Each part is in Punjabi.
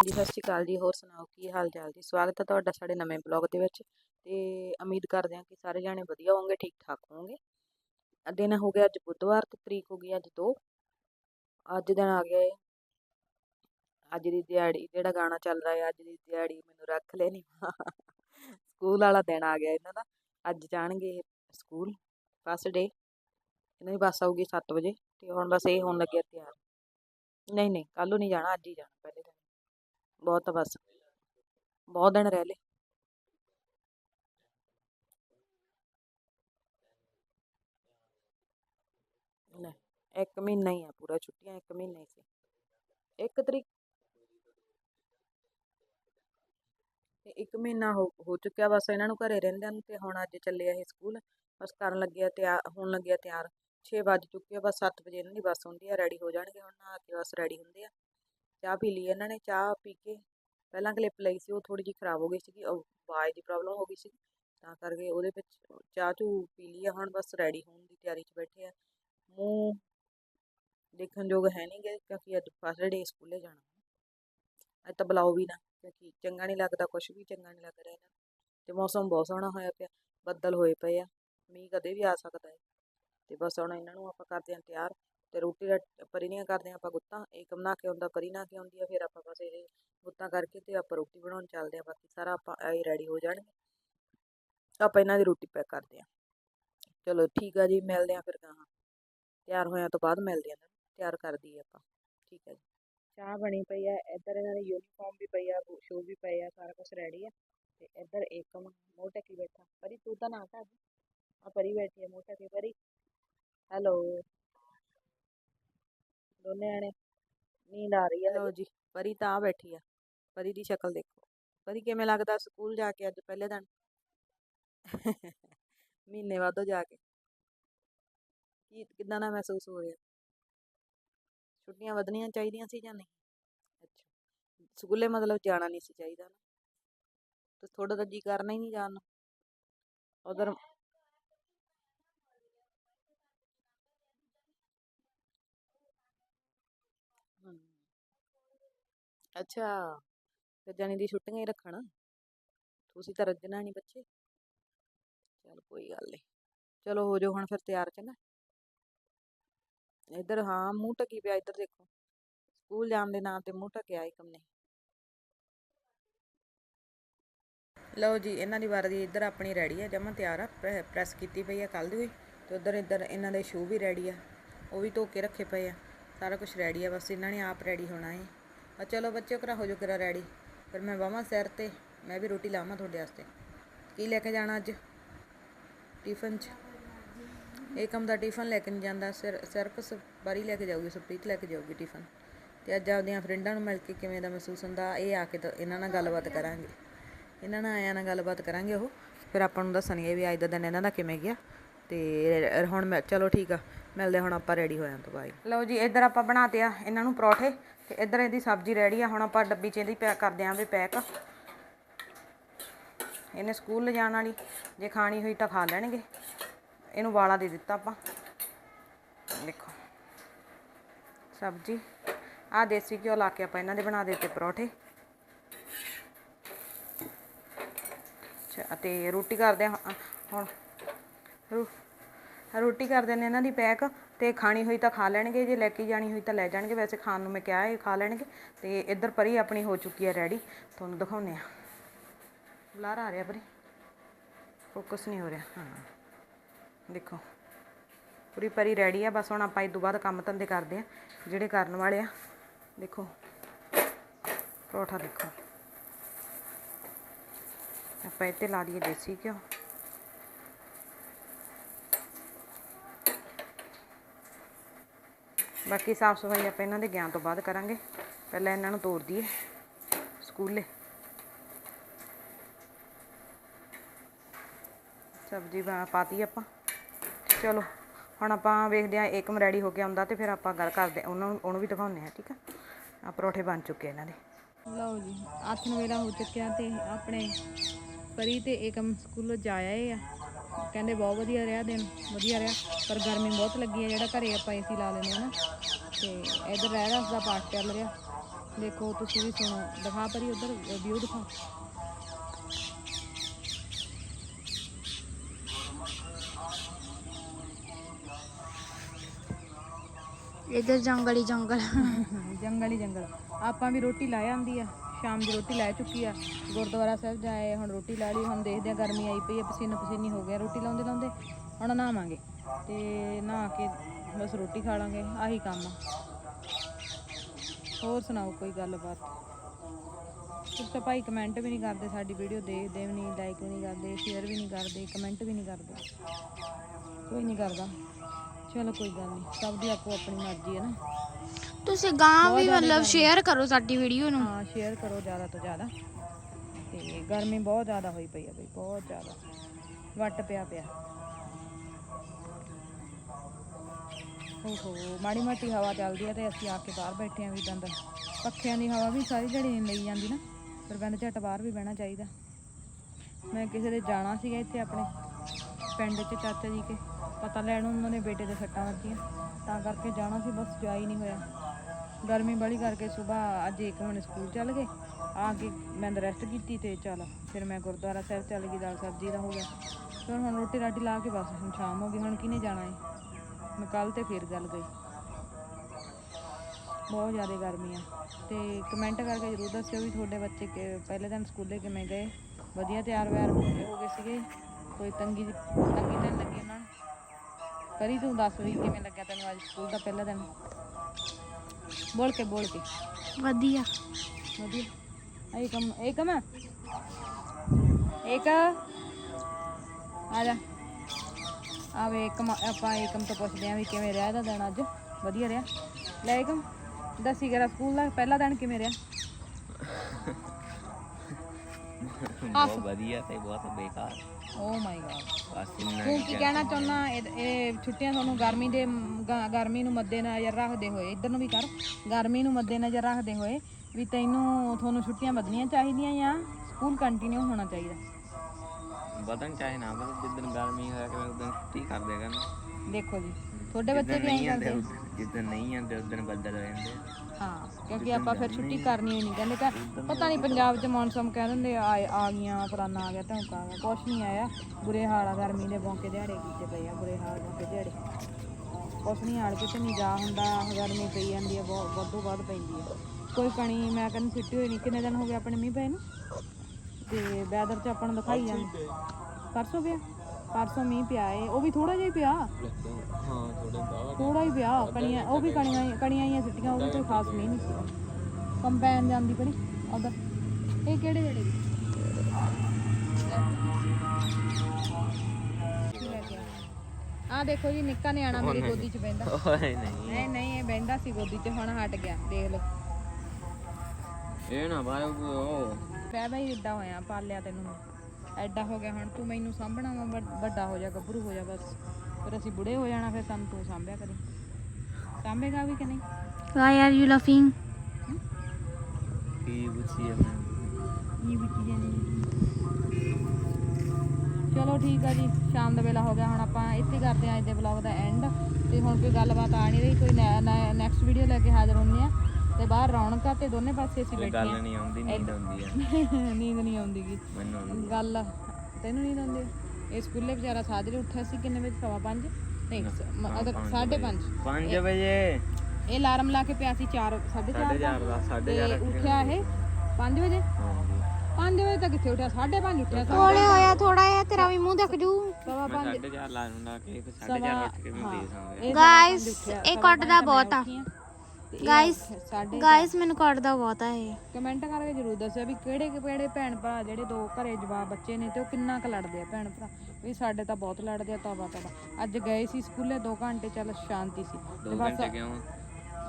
ਹਾਂਜੀ, ਸਤਿ ਸ਼੍ਰੀ ਅਕਾਲ ਜੀ। ਹੋਰ ਸੁਣਾਓ, ਕੀ ਹਾਲ ਚਾਲ ਜੀ? ਸਵਾਗਤ ਹੈ ਤੁਹਾਡਾ ਸਾਡੇ ਨਵੇਂ ਬਲੌਗ ਦੇ ਵਿੱਚ ਤੇ ਉਮੀਦ ਕਰਦੇ ਹਾਂ ਕਿ ਸਾਰੇ ਜਾਣੇ ਵਧੀਆ ਹੋਵੋਗੇ, ਠੀਕ ਠਾਕ ਹੋਵੋਗੇ। ਦਿਨ ਹੋ ਗਿਆ ਅੱਜ ਬੁੱਧਵਾਰ ਤੇ ਤਰੀਕ ਹੋ ਗਈ ਅੱਜ 2 ਅੱਜ ਦਿਨ ਆ ਗਿਆ ਏ। ਅੱਜ ਦੀ ਦਿਹਾੜੀ, ਜਿਹੜਾ ਗਾਣਾ ਚੱਲ ਰਿਹਾ ਹੈ ਅੱਜ ਦੀ ਦਿਹਾੜੀ ਮੈਨੂੰ ਰੱਖ ਲੈ ਨੀ ਸਕੂਲ ਵਾਲਾ ਦਿਨ ਆ ਗਿਆ ਇਹਨਾਂ ਦਾ। ਅੱਜ ਜਾਣਗੇ ਸਕੂਲ ਫਸਟ ਡੇ ਇਹਨਾਂ ਦੀ ਬੱਸ ਆਊਗੀ 7 ਵਜੇ ਤੇ ਹੁਣ ਬਸ ਇਹ ਹੋਣ ਲੱਗਿਆ ਤਿਆਰ। ਨਹੀਂ ਨਹੀਂ, ਕੱਲ੍ਹ ਨੂੰ ਨਹੀਂ ਜਾਣਾ, ਅੱਜ ਹੀ ਜਾਣਾ, ਪਹਿਲੇ ਦਿਨ। ਬਹੁਤ ਆ ਬਸ। ਬਹੁਤ ਦਿਨ ਰਹਿ ਲਏ। ਲੈ, ਇੱਕ ਮਹੀਨਾ ਹੀ ਆ ਪੂਰਾ, ਛੁੱਟੀਆਂ ਇੱਕ ਮਹੀਨਾ ਹੀ ਸੀ। ਇੱਕ ਤਰੀਕ ਤੇ ਇੱਕ ਮਹੀਨਾ ਹੋ ਹੋ ਚੁੱਕਿਆ ਬਸ ਇਹਨਾਂ ਨੂੰ ਘਰੇ ਰਹਿੰਦਿਆਂ ਨੂੰ ਤੇ ਹੁਣ ਅੱਜ ਚੱਲੇ ਆ ਇਹ ਸਕੂਲ। ਬਸ ਕਰਨ ਲੱਗਿਆ ਤਿਆਰ ਹੋਣ ਲੱਗਿਆ ਤਿਆਰ। 6 ਵੱਜ ਚੁੱਕੇ ਆ, ਬਸ 7 ਵਜੇ ਇਹਨਾਂ ਦੀ ਬੱਸ ਹੁੰਦੀ ਆ ਰੈਡੀ ਹੋ ਜਾਣਗੇ ਹੁਣ, ਨਹਾ ਕੇ ਬਸ ਰੈਡੀ ਹੁੰਦੇ ਆ। ਚਾਹ ਪੀ ਲਈ ਇਹਨਾਂ ਨੇ, ਚਾਹ ਪੀ ਕੇ ਪਹਿਲਾਂ ਕਲਿੱਪ ਲਈ ਸੀ, ਉਹ ਥੋੜੀ ਜਿਹੀ ਖਰਾਬ ਹੋ ਗਈ ਸੀਗੀ ਆਵਾਜ਼ ਦੀ ਪ੍ਰੋਬਲਮ ਹੋ ਗਈ ਸੀ, ਤਾਂ ਕਰਕੇ ਉਹਦੇ ਵਿੱਚ ਚਾਹ ਚੂ ਪੀ ਲਈ ਆ, ਹੁਣ ਬਸ ਰੈਡੀ ਹੋਣ ਦੀ ਤਿਆਰੀ 'ਚ ਬੈਠੇ ਆ। ਮੂੰਹ ਦੇਖਣ ਯੋਗ ਹੈ ਨਹੀਂ ਗੇ, ਕਿਉਂਕਿ ਅੱਜ ਫਸਟ ਡੇ ਸਕੂਲੇ ਜਾਣਾ। ਅੱਜ ਤਾਂ ਬੁਲਾਓ ਵੀ ਨਾ, ਕਿਉਂਕਿ ਚੰਗਾ ਨਹੀਂ ਲੱਗਦਾ ਕੁਝ ਵੀ ਚੰਗਾ ਨਹੀਂ ਲੱਗ ਰਿਹਾ ਇਹਨਾਂ ਨੂੰ। ਤੇ ਮੌਸਮ ਬਹੁਤ ਸੋਹਣਾ ਹੋਇਆ ਪਿਆ, ਬੱਦਲ ਹੋਏ ਪਏ ਆ, ਮੀਂਹ ਕਦੇ ਵੀ ਆ ਸਕਦਾ ਹੈ ਤੇ ਬਸ ਹੁਣ ਇਹਨਾਂ ਨੂੰ ਆਪਾਂ ਕਰਦੇ ਹਾਂ ਤਿਆਰ। ਅਤੇ ਰੋਟੀ ਦਾ ਪਰੀ ਨਹੀਂ ਕਰਦੇ ਹਾਂ ਆਪਾਂ ਗੁੱਤਾਂ ਇੱਕ ਬਣਾ ਕੇ ਆਉਂਦਾ ਪਰੀ ਨਾ ਕੇ ਆਉਂਦੀ ਆ, ਫਿਰ ਆਪਾਂ ਬਸ ਇਹ ਗੁੱਤਾਂ ਕਰਕੇ ਅਤੇ ਆਪਾਂ ਰੋਟੀ ਬਣਾਉਣ ਚੱਲਦੇ ਹਾਂ, ਬਾਕੀ ਸਾਰਾ ਆਪਾਂ ਇਹ ਰੈਡੀ ਹੋ ਜਾਣਗੇ। ਆਪਾਂ ਇਹਨਾਂ ਦੀ ਰੋਟੀ ਪੈਕ ਕਰਦੇ ਹਾਂ। ਚਲੋ ਠੀਕ ਆ ਜੀ, ਮਿਲਦੇ ਹਾਂ ਫਿਰ ਗਾਹਾਂ ਤਿਆਰ ਹੋਇਆਂ ਤੋਂ ਬਾਅਦ ਮਿਲਦੇ ਹਾਂ ਤਿਆਰ ਕਰਦੀ ਆ ਆਪਾਂ, ਠੀਕ ਹੈ ਜੀ। ਚਾਹ ਬਣੀ ਪਈ ਆ, ਇੱਧਰ ਇਹਨਾਂ ਦੀ ਯੂਨੀਫਾਰਮ ਵੀ ਪਈ ਆ ਸ਼ੂ ਵੀ ਪਏ ਆ, ਸਾਰਾ ਕੁਝ ਰੈਡੀ ਆ। ਤੇ ਇੱਧਰ ਏਕਮ ਮੂੰਹ ਢੱਕੀ ਬੈਠਾ। ਪਰੀ ਤੂੰ ਤਾਂ ਨਾ ਕਰ। ਆ ਪਰੀ ਬੈਠੀ ਆ ਮੂੰਹ ਢੱਕੀ ਪਰੀ। ਹੈਲੋ ਦੋਨੇ ਆਣੇ ਨੀਂਦ ਆ ਰਹੀ ਆ ਲਓ ਜੀ, ਪਰੀ ਤਾਂ ਆ ਬੈਠੀ ਆ। ਪਰੀ ਦੀ ਸ਼ਕਲ ਦੇਖੋ। ਪਰੀ ਕਿਵੇਂ ਲੱਗਦਾ ਸਕੂਲ ਜਾ ਕੇ ਅੱਜ ਪਹਿਲੇ ਦਿਨ? ਮਹੀਨੇ ਬਾਅਦੋਂ ਜਾ ਕੇ। ਕੀ, ਕਿਦਾਂ ਦਾ ਮਹਿਸੂਸ ਹੋ ਰਿਹਾ? ਛੁੱਟੀਆਂ ਵਧਣੀਆਂ ਚਾਹੀਦੀਆਂ ਸੀ ਜਾਂ ਨਹੀਂ? ਅੱਛਾ। ਸਕੂਲੇ ਮਤਲਬ ਜਾਣਾ ਨਹੀਂ ਸੀ ਚਾਹੀਦਾ ਨਾ। ਤੇ ਥੋੜਾ ਤਾਂ ਜੀ ਕਰਨਾ ਹੀ ਨਹੀਂ ਜਾਣ ਨੂੰ। ਉਧਰ ਅੱਛਾ, ਫਿਰ ਜਾਣੀ ਦੀ ਛੁੱਟੀਆਂ ਹੀ ਰੱਖਣ। ਤੁਸੀਂ ਤਾਂ ਰੱਜਣਾ ਨਹੀਂ ਬੱਚੇ। ਚਲ ਕੋਈ ਗੱਲ ਨਹੀਂ ਚਲੋ ਹੋ ਜਾਓ ਹੁਣ ਫਿਰ ਤਿਆਰ, ਚੰਗਾ। ਇੱਧਰ ਹਾਂ, ਮੂੰਹ ਢੱਕੀ ਪਿਆ ਇੱਧਰ ਦੇਖੋ। ਸਕੂਲ ਜਾਣ ਦੇ ਨਾਂ ਤੇ ਮੂੰਹ ਢੱਕਿਆ ਇੱਕ ਨੇ। ਲਓ ਜੀ, ਇਹਨਾਂ ਦੀ ਵਰਦੀ ਇੱਧਰ ਆਪਣੀ ਰੈਡੀ ਆ। ਜਮਾ ਤਿਆਰ ਆ ਪ੍ਰੈਸ ਕੀਤੀ ਪਈ ਆ ਕੱਲ ਦੀ ਹੋਈ ਤੇ ਉਧਰ ਇੱਧਰ ਇਹਨਾਂ ਦੇ ਸ਼ੂ ਵੀ ਰੈਡੀ ਆ। ਉਹ ਵੀ ਧੋ ਕੇ ਰੱਖੇ ਪਏ ਆ। ਸਾਰਾ ਕੁਝ ਰੈਡੀ ਆ, ਬਸ ਇਹਨਾਂ ਨੇ ਆਪ ਰੈਡੀ ਹੋਣਾ ਹੈ ਆ ਚਲੋ ਬੱਚੇ ਕਰਾ ਹੋ ਜੋ ਕਰਾ ਰੈਡੀ। ਫਿਰ ਮੈਂ ਬਾਵਾਂ ਸੈਰ ਤੇ, ਮੈਂ ਵੀ ਰੋਟੀ ਲਾਵਾਂ ਤੁਹਾਡੇ ਵਾਸਤੇ। ਕੀ ਲੈ ਕੇ ਜਾਣਾ ਅੱਜ? ਟਿਫਨ 'ਚ? ਇਹ ਕੰਮ ਦਾ ਟਿਫਨ ਲੈ ਕੇ ਨਹੀਂ ਜਾਂਦਾ, ਸਿਰ ਸਿਰਫ ਬਾਰੀ ਲੈ ਕੇ ਜਾਊਗੀ, ਸੁਪ੍ਰੀਤ ਲੈ ਕੇ ਜਾਊਗੀ ਟਿਫਨ। ਤੇ ਅੱਜ ਆਪਦੀਆਂ ਫਰੈਂਡਾਂ ਨੂੰ ਮਿਲ ਕੇ ਕਿਵੇਂ ਦਾ ਮਹਿਸੂਸ ਹੁੰਦਾ, ਇਹ ਆ ਕੇ ਤਾਂ ਇਹਨਾਂ ਨਾਲ ਗੱਲਬਾਤ ਕਰਾਂਗੇ। ਇਹਨਾਂ ਨਾਲ ਆਇਆਂ ਨਾਲ ਗੱਲਬਾਤ ਕਰਾਂਗੇ ਉਹ। ਫਿਰ ਆਪਾਂ ਨੂੰ ਦੱਸਣਗੇ ਵੀ ਅੱਜ ਦਾ ਦਿਨ ਇਹਨਾਂ ਦਾ ਕਿਵੇਂ ਗਿਆ। ਤੇ ਹੁਣ ਮੈਂ, ਚਲੋ ਠੀਕ ਆ। ਮਿਲਦੇ ਹੁਣ ਆਪਾਂ ਰੈਡੀ ਹੋਇਆਂ ਤੋਂ ਬਾਅਦ ਲਓ ਜੀ, ਇੱਧਰ ਆਪਾਂ ਬਣਾਤੇ ਆ ਇਹਨਾਂ ਨੂੰ ਪਰੌਠੇ ਤੇ ਇੱਧਰ ਇਹਦੀ ਸਬਜ਼ੀ ਰੈਡੀ ਆ। ਹੁਣ ਆਪਾਂ ਡੱਬੀ 'ਚ ਇਹਦੀ ਪੈਕ ਕਰਦੇ ਆਂ ਵੀ ਪੈਕ ਇਹਨੇ ਸਕੂਲ ਲਿਜਾਣ ਵਾਲੀ, ਜੇ ਖਾਣੀ ਹੋਈ ਤਾਂ ਖਾ ਲੈਣਗੇ। ਇਹਨੂੰ ਵਾਲਾ ਦੇ ਦਿੱਤਾ ਆਪਾਂ। ਦੇਖੋ, ਸਬਜ਼ੀ। ਆ ਦੇਸੀ ਘਿਓ ਲਾ ਕੇ ਆਪਾਂ ਇਹਨਾਂ ਦੇ ਬਣਾ ਦਿੱਤੇ ਪਰੌਠੇ। ਅੱਛਾ ਤੇ ਰੋਟੀ ਕਰਦੇ ਹਾਂ, ਹੁਣ। ਰੋਟੀ ਕਰ ਦਿੰਦੇ ਇਹਨਾਂ ਦੀ ਪੈਕ ਤੇ ਖਾਣੀ ਹੋਈ ਤਾਂ ਖਾ ਲੈਣਗੇ, ਜੇ ਲੈ ਕੇ ਜਾਣੀ ਹੋਈ ਤਾਂ ਲੈ ਜਾਣਗੇ। ਵੈਸੇ ਖਾਣ ਨੂੰ ਮੈਂ ਕਿਹਾ ਹੈ ਖਾ ਲੈਣਗੇ ਤੇ ਇੱਧਰ ਪਰੀ ਆਪਣੀ ਹੋ ਚੁੱਕੀ ਹੈ ਰੈਡੀ। ਤੁਹਾਨੂੰ ਦਿਖਾਉਂਦੇ ਆ ਬੁਲਾਰਾ ਆ ਰਿਹਾ ਪਰੀ। ਫੋਕਸ ਨਹੀਂ ਹੋ ਰਿਹਾ। ਹਾਂ। ਦੇਖੋ। ਪੂਰੀ ਪਰੀ ਰੈਡੀ ਆ, ਬਸ ਹੁਣ ਆਪਾਂ ਇਸ ਤੋਂ ਬਾਅਦ ਕੰਮ ਧੰਦੇ ਕਰਦੇ ਆ ਜਿਹੜੇ ਕਰਨ ਵਾਲੇ ਆ। ਦੇਖੋ। ਪਰੌਠਾ ਦੇਖੋ। ਆਪਾਂ ਇੱਥੇ ਲਾ ਦਈਏ ਦੇਸੀ ਘਿਓ। ਬਾਕੀ ਸਾਫ਼ ਸਫ਼ਾਈ ਆਪਾਂ ਇਹਨਾਂ ਦੇ ਗਿਆਨ ਤੋਂ ਬਾਅਦ ਕਰਾਂਗੇ। ਪਹਿਲਾਂ ਇਹਨਾਂ ਨੂੰ ਤੋਰ ਦਈਏ ਸਕੂਲੇ। ਸਬਜ਼ੀ ਪਾਤੀ ਆਪਾਂ। ਚਲੋ, ਹੁਣ ਆਪਾਂ ਵੇਖਦੇ ਆ ਏਕਮ ਰੈਡੀ ਹੋ ਕੇ ਆਉਂਦਾ ਤੇ ਫਿਰ ਆਪਾਂ ਗੱਲ ਕਰਦੇ ਉਹਨਾਂ ਨੂੰ, ਉਹਨੂੰ ਵੀ ਦਿਖਾਉਂਦੇ ਆ ਠੀਕ ਆ? ਆ ਪਰੌਠੇ ਬਣ ਚੁੱਕੇ ਇਹਨਾਂ ਦੇ। ਲਓ ਜੀ ਅੱਠ ਨੂੰ ਵੇਲਾ ਹੋ ਚੁੱਕਿਆ ਤੇ ਆਪਣੇ ਪਰੀ ਤੇ ਏਕਮ ਸਕੂਲੋਂ ਜਾ ਆਏ ਆ। ਕਹਿੰਦੇ ਬਹੁਤ ਵਧੀਆ ਰਿਹਾ ਦਿਨ, ਵਧੀਆ ਰਿਹਾ, ਪਰ ਗਰਮੀ ਬਹੁਤ ਲੱਗੀ ਆ, ਜਿਹੜਾ ਘਰੇ ਆਪਾਂ ਏਸੀ ਲਾ ਲੈਂਦੇ ਆ ਨਾ। ਤੇ ਇਧਰ ਰਹਿ ਰਸ ਦਾ ਪਾਠ ਚੱਲ ਰਿਹਾ। ਦੇਖੋ ਤੁਸੀਂ ਵੀ ਸੁਣੋ ਦਿਖਾ ਪਰੀ ਉਧਰ ਵਿਊ ਦਿਖਾ। ਇਧਰ ਜੰਗਲ ਜੰਗਲ। ਜੰਗਲ ਜੰਗਲ। ਆਪਾਂ ਵੀ ਰੋਟੀ ਲੈ ਆਂਦੀ ਆ ਸ਼ਾਮ ਦੀ ਰੋਟੀ ਲੈ ਚੁੱਕੀ ਆ। ਗੁਰਦੁਆਰਾ ਸਾਹਿਬ ਜਾਏ ਹੁਣ ਰੋਟੀ ਲੈ ਲਈ ਹੁਣ ਦੇਖਦੇ ਆ ਗਰਮੀ ਆਈ ਪਈ ਆ ਪਸੀਨਾ ਪਸੀਨੀ ਹੋ ਗਿਆ ਰੋਟੀ ਲਾਉਂਦੇ ਲਾਉਂਦੇ ਹੁਣ ਨਹਾਵਾਂਗੇ ਤੇ ਨਹਾ ਕੇ ਬਸ ਰੋਟੀ ਖਾ ਲਾਂਗੇ ਆਹੀ ਕੰਮ ਆ। ਹੋਰ ਸੁਣਾਓ ਕੋਈ ਗੱਲਬਾਤ? ਕੁਝ ਤਾਂ ਭਾਈ ਕਮੈਂਟ ਵੀ ਨਹੀਂ ਕਰਦੇ ਸਾਡੀ ਵੀਡੀਓ ਦੇਖਦੇ ਵੀ ਨਹੀਂ ਲਾਈਕ ਵੀ ਨਹੀਂ ਕਰਦੇ ਸ਼ੇਅਰ ਵੀ ਨਹੀਂ ਕਰਦੇ ਕਮੈਂਟ ਵੀ ਨਹੀਂ ਕਰਦੇ। ਕੋਈ ਨਹੀਂ ਕਰਦਾ। ਚਲੋ ਕੋਈ ਗੱਲ ਨਹੀਂ ਸਭ ਦੀ ਆਪੋ ਆਪਣੀ ਮਰਜ਼ੀ ਹੈ ਨਾ। ਤੁਸੀਂ ਗਾਂ ਵੀ ਮਤਲਬ ਸ਼ੇਅਰ ਕਰੋ ਸਾਡੀ ਵੀਡੀਓ ਨੂੰ। ਹਾਂ ਸ਼ੇਅਰ ਕਰੋ ਜ਼ਿਆਦਾ ਤੋਂ ਜ਼ਿਆਦਾ। ਤੇ ਗਰਮੀ ਬਹੁਤ ਜ਼ਿਆਦਾ ਹੋਈ ਪਈ ਆ ਬਈ ਬਹੁਤ ਜ਼ਿਆਦਾ। ਵੱਟ ਪਿਆ ਪਿਆ। ਓਹੋ, ਮਾੜੀ ਮਾਟੀ ਹਵਾ ਚੱਲਦੀ ਹੈ ਤੇ ਅਸੀਂ ਆ ਕੇ ਬਾਹਰ ਬੈਠੇ ਆਂ ਵੀ ਦੰਦ। ਪੱਖਿਆਂ ਦੀ ਹਵਾ ਵੀ ਸਾਰੀ ਜੜੀ ਨਹੀਂ ਲਈ ਜਾਂਦੀ ਨਾ ਫਿਰ ਬੰਦ ਝੱਟ ਬਾਹਰ ਵੀ ਬਹਿਣਾ ਚਾਹੀਦਾ। ਮੈਂ ਕਿਸੇ ਦੇ ਜਾਣਾ ਸੀਗਾ ਇੱਥੇ ਆਪਣੇ ਪਿੰਡ 'ਚ ਚਾਚਾ ਜੀ ਕੇ, ਪਤਾ ਲੈਣ ਉਹਨਾਂ ਦੇ ਬੇਟੇ ਦੇ ਸੱਟਾਂ ਵੱਜੀਆਂ ਤਾਂ ਕਰਕੇ ਜਾਣਾ ਸੀ, ਬਸ ਜਾ ਹੀ ਨਹੀਂ ਹੋਇਆ। ਗਰਮੀ ਬੜੀ ਕਰਕੇ ਸਵੇਰ ਅੱਜ ਇੱਕ ਹੁਣ ਸਕੂਲ ਚੱਲ ਗਏ। ਆ ਕੇ ਮੈਂ ਰੈਸਟ ਕੀਤੀ ਤੇ ਚੱਲ, ਫਿਰ ਮੈਂ ਗੁਰਦੁਆਰਾ ਸਾਹਿਬ ਚੱਲ ਗਈ, ਦਾਲ ਸਬਜ਼ੀ ਦਾ ਹੋ ਗਿਆ। ਫਿਰ ਹੁਣ ਰੋਟੀ ਰਾਟੀ ਲਾ ਕੇ ਬਸ ਹੁਣ ਸ਼ਾਮ ਹੋ ਗਈ, ਹੁਣ ਕਿਹਨੇ ਜਾਣਾ ਹੈ ਮੈਂ ਕੱਲ ਤੇ ਫਿਰ ਗੱਲ ਗਈ। ਬਹੁਤ ਜ਼ਿਆਦਾ ਗਰਮੀ ਆ। ਤੇ ਕਮੈਂਟ ਕਰਕੇ ਜਰੂਰ ਦੱਸਿਓ ਵੀ ਤੁਹਾਡੇ ਬੱਚੇ ਪਹਿਲੇ ਦਿਨ ਸਕੂਲੇ ਕਿਵੇਂ ਗਏ? ਵਧੀਆ ਤਿਆਰ ਵਿਆਰ ਹੋ ਗਏ ਸੀਗੇ? ਕੋਈ ਤੰਗੀ ਤੰਗੀ ਤਾਂ ਲੱਗੀ ਉਹਨਾਂ ਕਰੀ ਤੂੰ ਦੱਸ ਵੀ ਕਿਵੇਂ ਲੱਗਿਆ ਤੈਨੂੰ ਅੱਜ ਸਕੂਲ ਦਾ ਪਹਿਲਾ ਦਿਨ? ਬੋਲ ਕੇ ਬੋਲ ਕੇ। ਵਧੀਆ। ਵਧੀਆ। ਏਕਮ ਏਕਮ ਏਕ ਆ ਜਾ। ਆਵੇ ਏਕਮ ਆਪਾਂ ਏਕਮ ਤੋਂ ਪੁੱਛਦੇ ਆਂ ਵੀ ਕਿਵੇਂ ਰਿਹਾ ਇਹਦਾ ਦਿਨ ਅੱਜ? ਵਧੀਆ ਰਿਹਾ? ਲੈ ਏਕਮ ਦੱਸੀ ਕਰਾ ਸਕੂਲ ਦਾ ਪਹਿਲਾ ਦਿਨ ਕਿਵੇਂ ਰਿਹਾ? ਬਹੁਤ ਵਧੀਆ ਤੇ ਬਹੁਤ ਬੇਕਾਰ। ਓ ਮਾਈ ਗॉड ਬਸ ਇੰਨਾ ਤੂੰ ਕੀ ਕਹਿਣਾ ਚਾਹੁੰਦਾ। ਇਹ ਇਹ ਛੁੱਟੀਆਂ ਤੁਹਾਨੂੰ ਗਰਮੀ ਦੇ ਗ- ਗਰਮੀ ਨੂੰ ਮੱਦੇ ਨਜ਼ਰ ਰੱਖਦੇ ਹੋਏ ਇੱਧਰ ਨੂੰ ਵੀ ਕਰ ਗਰਮੀ ਨੂੰ ਮੱਦੇ ਨਜ਼ਰ ਰੱਖਦੇ ਹੋਏ ਵੀ ਤੈਨੂੰ ਤੁਹਾਨੂੰ ਛੁੱਟੀਆਂ ਵਧਣੀਆਂ ਚਾਹੀਦੀਆਂ ਜਾਂ ਸਕੂਲ ਕੰਟੀਨਿਊ ਹੋਣਾ ਚਾਹੀਦਾ? ਬਦਨ ਚਾਹੇ ਨਾ ਬਦਨ ਜਿੱਦਨ ਗਰਮੀ ਹੋਇਆ ਕਿ ਉਦੋਂ ਛੁੱਟੀ ਕਰ ਦਿਆ ਕਰਨ? ਦੇਖੋ ਜੀ ਤੁਹਾਡੇ ਬੱਚੇ ਵੀ ਐਂ ਨਹੀਂ ਆਉਂਦੇ ਕਰਦੇ ਉਦਣ- ਜਿੱਦਣ ਨਹੀਂ ਆਉਂਦੇ ਉਦੋਂ ਬੱਦਲ ਹੋ ਜਾਂਦੇ। ਹਾਂ ਕਿਉਂਕਿ ਆਪਾਂ ਫਿਰ ਛੁੱਟੀ ਕਰਨੀ ਹੋਈ ਨਹੀਂ ਕਹਿੰਦੇ ਕਿ ਪਤਾ ਨਹੀਂ ਪੰਜਾਬ 'ਚ ਮੌਨਸੂਨ ਕਹਿ ਦਿੰਦੇ ਆ ਆ ਗਈਆਂ ਪੁਰਾਣਾ ਆ ਗਿਆ ਧੌਂਕਾ ਆ ਗਿਆ ਕੁਛ ਨਹੀਂ ਆਇਆ। ਬੁਰੇ ਹਾਲ ਆ ਗਰਮੀ ਦੇ ਬੌਂਕੇ ਦਿਹਾੜੇ ਕੀਤੇ ਪਏ ਆ ਬੁਰੇ ਹਾਲ ਬੌਂਕੇ ਦਿਹਾੜੇ ਕੁਛ ਨਹੀਂ ਹਾਲ ਕਿਤੇ ਨਹੀਂ ਜਾ ਹੁੰਦਾ ਗਰਮੀ ਪਈ ਜਾਂਦੀ ਆ ਬਹੁਤ ਵੱਧੋ ਵੱਧ ਪੈਂਦੀ ਆ। ਕੋਈ ਕਣੀ ਮੈਂ ਕਹਿੰਦੀ ਛੁੱਟੀ ਹੋਈ ਨਹੀਂ ਕਿੰਨੇ ਦਿਨ ਹੋ ਗਏ ਆਪਣੇ ਮੀਂਹ ਪਏ ਨੂੰ? ਤੇ ਵੈਦਰ 'ਚ ਆਪਾਂ ਨੂੰ ਦਿਖਾਈ ਜਾਂਦੇ। ਪਰਸੋਂ ਪਿਆ? ਪਰਸੋਂ ਮੀਂਹ ਪਿਆ ਏ। ਉਹ ਵੀ ਥੋੜਾ ਜਿਹਾ ਹੀ ਪਿਆ? ਹਾਂ ਥੋੜੇ ਬਾਹਰ ਥੋੜਾ ਹੀ ਪਿਆ। ਕਣੀਆਂ ਉਹ ਵੀ ਕਣੀਆਂ ਹੀ- ਕਣੀਆਂ ਹੀ ਸਿੱਟੀਆਂ ਉਹ ਵੀ ਕੋਈ ਖਾਸ ਨਹੀਂ ਸੀ ਕੰਪੈਨ ਜਾਂਦੀ ਪੜੀ ਉਧਰ। ਇਹ ਕਿਹੜੇ ਜਿਹੜੇ ਆ ਦੇਖੋ ਜੀ ਨਿੱਕਾ ਨਿਆਣਾ ਮੇਰੀ ਗੋਦੀ 'ਚ ਬੈੰਦਾ ਓਏ ਨਹੀਂ। ਨਹੀਂ ਨਹੀਂ ਇਹ ਬੈੰਦਾ ਸੀ ਗੋਦੀ 'ਚ ਹੁਣ ਹਟ ਗਿਆ। ਦੇਖ ਲਓ। ਇਹ ਨਾ ਬਾਈ ਉਹ। ਬੈ ਬਈ ਏਡਾ ਹੋਇਆ ਪਾਲਿਆ ਤੈਨੂੰ ਮੈਂ। ਐਡਾ ਹੋ ਗਿਆ ਹੁਣ ਤੂੰ ਮੈਨੂੰ ਸਾਂਭਣਾ ਵਾ ਵੱਡ- ਹੋ ਜਾ ਗੱਭਰੂ ਹੋ ਜਾ ਬਸ। ਫਿਰ ਅਸੀਂ ਬੁੜੇ ਹੋ ਜਾਣਾ ਫਿਰ ਸਾਨੂੰ ਤੂੰ ਸਾਂਭਿਆ ਕਰੀ। ਸਾਂਭੇਗਾ ਵੀ ਕਿ ਨਹੀਂ? ਵਾਈ ਆਰ ਯੂ ਲਫਿੰਗ ਕੀ ਪੁੱਛੀ ਮੈਂ? ਇਹ ਵੀ ਚੀਜ਼ਾਂ ਨੇ ਚਲੋ ਠੀਕ ਆ ਜੀ ਸ਼ਾਮ ਦਾ ਵੇਲਾ ਹੋ ਗਿਆ ਹੁਣ ਆਪਾਂ ਇੱਥੇ ਕਰਦੇ ਆਂ ਅੱਜ ਦੇ ਵਲੌਗ ਦਾ ਐਂਡ ਤੇ ਹੁਣ ਕੋਈ ਗੱਲਬਾਤ ਆ ਨਹੀਂ ਰਹੀ ਕੋਈ ਨੈਕਸਟ ਵੀਡੀਓ ਲੈ ਕੇ ਹਾਜ਼ਰ ਹੁੰਦੇ ਆ ਤੇ ਬਾਹਰ ਰੌਣਕਾਂ ਤੇ ਦੋਨੇ ਪਾਸੇ ਅਸੀਂ ਬੈਠੇ ਗੱਲ ਆ ਨਹੀਂ ਆਉਂਦੀ ਨੀਂਦ ਆਉਂਦੀ ਆ ਨੀਂਦ ਨਹੀਂ ਮੈਨੂੰ ਆਉਂਦੀ ਗੱਲ ਤੈਨੂੰ ਨੀਂਦ ਆਉਂਦੀ? ਇਹ ਸਕੂਲੇ ਵਿਚਾਰਾ ਸਾਜਰੇ ਉੱਠਿਆ ਸੀ ਕਿੰਨੇ ਵਜੇ? ਸਵਾ ਪੰਜ? ਨਹੀਂ ਸ- ਮ- ਅਗਰ ਸਾਢੇ ਪੰਜ। 5 ਵਜੇ? ਇਹ ਅਲਾਰਮ ਲਾ ਕੇ ਪਿਆ ਸੀ 4 ਸਾਢੇ 4 4:30 ਦਾ 4:30 ਤੇ ਉੱਠਿਆ ਇਹ 5 ਵਜੇ? ਹਾਂਜੀ। 5 ਵਜੇ ਤੱਕ ਕਿੱਥੇ ਉੱਠਿਆ? 5:30 ਉੱਠਿਆ ਕੋਲੇ ਹੋਇਆ ਥੋੜਾ ਜਿਹਾ ਤੇਰਾ ਵੀ ਮੂੰਹ ਦਿਖ ਜੂ। ਸਵਾ ਮੈਂ ਪੰਜ। 4:30 ਲਾ ਲੂੰਗਾ ਕਿ 4:30 ਉੱਠ ਕੇ ਮੈਂ ਦੇ ਸਾਂਗਾ ਇਹ ਗਾਇਸ ਉੱਠਿਆ, ਇਹ ਸਵਾ ਕੱਟਦਾ ਪੰਜ ਬਹੁਤ ਆ। ਤੇ ਗਾਇਸ ਸਾਡੇ ਗਾਇਸ ਮੈਨੂੰ ਕੱਟਦਾ ਬਹੁਤ ਆ ਇਹ। ਕਮੈਂਟ ਕਰਕੇ ਜਰੂਰ ਦੱਸਿਓ ਵੀ ਕਿਹੜੇ ਕਿਹੜੇ ਭੈਣ ਭਰਾ ਜਿਹੜੇ ਦੋ ਘਰੇ ਜਵਾਬ ਬੱਚੇ ਨੇ ਤੇ ਉਹ ਕਿੰਨਾ ਕੁ ਲੜਦੇ ਆ ਭੈਣ ਭਰਾ। ਵੀ ਸਾਡੇ ਤਾਂ ਬਹੁਤ ਲੜਦੇ ਆ ਤੌਬਾ ਤੌਬਾ ਅੱਜ ਗਏ ਸੀ ਸਕੂਲੇ 2 ਘੰਟੇ ਚੱਲ ਸ਼ਾਂਤੀ ਸੀ। ਤੇ 2 ਬਸ ਘੰਟੇ ਕਿਉਂ?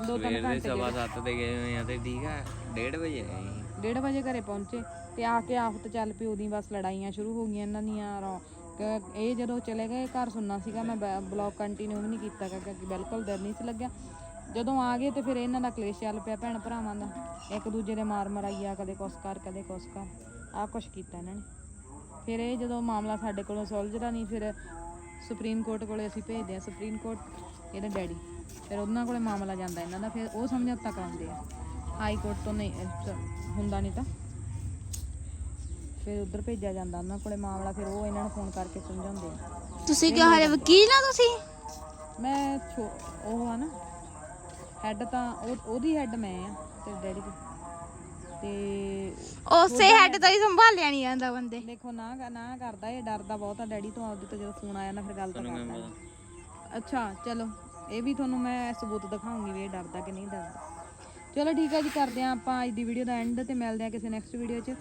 ਦੋ ਤਿੰਨ ਸਵੇਰ ਦੇ ਘੰਟੇ ਸਵਾ 7 ਤੇ ਗਏ ਹੋਏ ਆ ਤੇ ਠੀਕ ਆ 1:30 ਵਜੇ ਆਏ ਸੀ। 1:30 ਵਜੇ ਘਰੇ ਪਹੁੰਚੇ ਤੇ ਆ ਕੇ ਆਫਤ ਚੱਲ ਪਈ ਉਹਦੀ ਬਸ ਲੜਾਈਆਂ ਸ਼ੁਰੂ ਹੋ ਗਈਆਂ ਇਹਨਾਂ ਦੀਆਂ ਰੌ- ਕ- ਇਹ ਜਦੋਂ ਚਲੇ ਗਏ ਘਰ ਸੁਣਨਾ ਸੀਗਾ ਮੈਂ ਬਲੌਗ ਕੰਟੀਨਿਊ ਵੀ ਨਹੀਂ ਕੀਤਾ ਗਾ ਕਿਉਂਕਿ ਬਿਲਕੁਲ ਦਿਲ ਨਹੀਂ ਸੀ ਲੱਗਿਆ। ਜਦੋਂ ਆ ਗਏ ਤੇ ਫਿਰ ਇਹਨਾਂ ਦਾ ਕਲੇਸ਼ ਚੱਲ ਪਿਆ ਭੈਣ ਭਰਾਵਾਂ ਦਾ। ਇੱਕ ਦੂਜੇ ਦੇ ਮਾਰ ਮਰਾਈਆ ਕਦੇ ਕੁਛ ਕਰ ਕਦੇ ਕੁਛ ਕਰ। ਆ ਕੁਛ ਕੀਤਾ ਇਹਨਾਂ ਨੇ। ਫਿਰ ਇਹ ਜਦੋਂ ਮਾਮਲਾ ਸਾਡੇ ਕੋਲੋਂ ਸੁਲਝਦਾ ਨਹੀਂ ਫਿਰ ਸੁਪਰੀਮ ਕੋਰਟ ਕੋਲੇ ਅਸੀਂ ਭੇਜਦੇ ਆ ਸੁਪਰੀਮ ਕੋਰਟ ਇਹਦੇ ਡੈਡੀ। ਫਿਰ ਉਹਨਾਂ ਕੋਲੇ ਮਾਮਲਾ ਜਾਂਦਾ ਇਹਨਾਂ ਦਾ ਫਿਰ ਉਹ ਸਮਝੌਤਾ ਕਰਾਉਂਦੇ ਆ। ਹਾਈ ਕੋਰਟ ਤੋਂ ਨਹੀਂ ਹੁੰਦਾ ਨਹੀਂ ਤਾਂ। ਫਿਰ ਉਧਰ ਭੇਜਿਆ ਜਾਂਦਾ ਉਹਨਾਂ ਕੋਲੇ ਮਾਮਲਾ ਫਿਰ ਉਹ ਇਹਨਾਂ ਨੂੰ ਫੋਨ ਕਰਕੇ ਸਮਝਾਉਂਦੇ ਆ। ਤੁਸੀਂ ਕਿਹਾ ਹਲੇ ਵਕੀਲ ਆ ਤੁਸੀਂ? ਮੈਂ ਛੋ- ਉਹ ਆ ਨਾ। ਹੈੱਡ ਤਾਂ ਉਹ ਉਹਦੀ ਹੈੱਡ ਮੈਂ ਆ ਤੇ ਡੈਡੀ ਦੀ। ਤੇ ਉਸੇ ਹੈਡ ਤੋਂ ਹੀ ਸੰਭਾਲਿਆ ਨਹੀਂ ਜਾਂਦਾ ਬੰਦੇ। ਦੇਖੋ ਨਾ ਨਾ ਕਰਦਾ ਇਹ ਡਰਦਾ ਬਹੁਤ ਆ ਡੈਡੀ ਤੋਂ ਆਪਦੇ ਤੋਂ ਜਦੋਂ ਫੋਨ ਆਇਆ ਨਾ ਫਿਰ ਗੱਲ ਤਾਂ ਕਰਦਾ। ਅੱਛਾ ਚਲੋ ਇਹ ਵੀ ਤੁਹਾਨੂੰ ਮੈਂ ਸਬੂਤ ਦਿਖਾਉਂਗੀ ਵੀ ਇਹ ਡਰਦਾ ਕਿ ਨਹੀਂ ਡਰਦਾ। ਚਲੋ ਠੀਕ ਹੈ ਜੀ ਕਰਦੇ ਹਾਂ ਆਪਾਂ ਅੱਜ ਦੀ ਵੀਡੀਓ ਦਾ ਐਂਡ ਤੇ ਮਿਲਦੇ ਹਾਂ ਕਿਸੇ ਨੈਕਸਟ ਵੀਡੀਓ 'ਚ।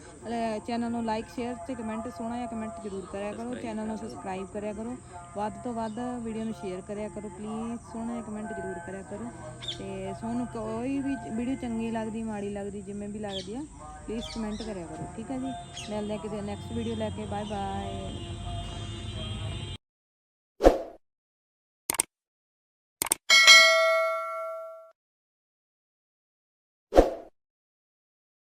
ਚੈਨਲ ਨੂੰ ਲਾਈਕ ਸ਼ੇਅਰ ਤੇ ਕਮੈਂਟ ਸੋਹਣਾ ਜਿਹਾ ਕਮੈਂਟ ਜ਼ਰੂਰ ਕਰਿਆ ਕਰੋ। ਚੈਨਲ ਨੂੰ ਸਬਸਕ੍ਰਾਈਬ ਕਰਿਆ ਕਰੋ। ਵੱਧ ਤੋਂ ਵੱਧ ਵੀਡੀਓ ਨੂੰ ਸ਼ੇਅਰ ਕਰਿਆ ਕਰੋ। ਪਲੀਜ਼ ਸੋਹਣਾ ਜਿਹਾ ਕਮੈਂਟ ਜ਼ਰੂਰ ਕਰਿਆ ਕਰੋ। ਤੇ ਤੁਹਾਨੂੰ ਕੋਈ ਵੀ ਵੀਡੀਓ ਚੰਗੀ ਲੱਗਦੀ ਮਾੜੀ ਲੱਗਦੀ ਜਿਵੇਂ ਵੀ ਲੱਗਦੀ ਆ ਪਲੀਜ਼ ਕਮੈਂਟ ਕਰਿਆ ਕਰੋ। ਠੀਕ ਹੈ ਜੀ? ਮਿਲਦੇ ਹਾਂ ਕਿਸੇ ਨੈਕਸਟ ਵੀਡੀਓ ਲੈ ਕੇ। Bye bye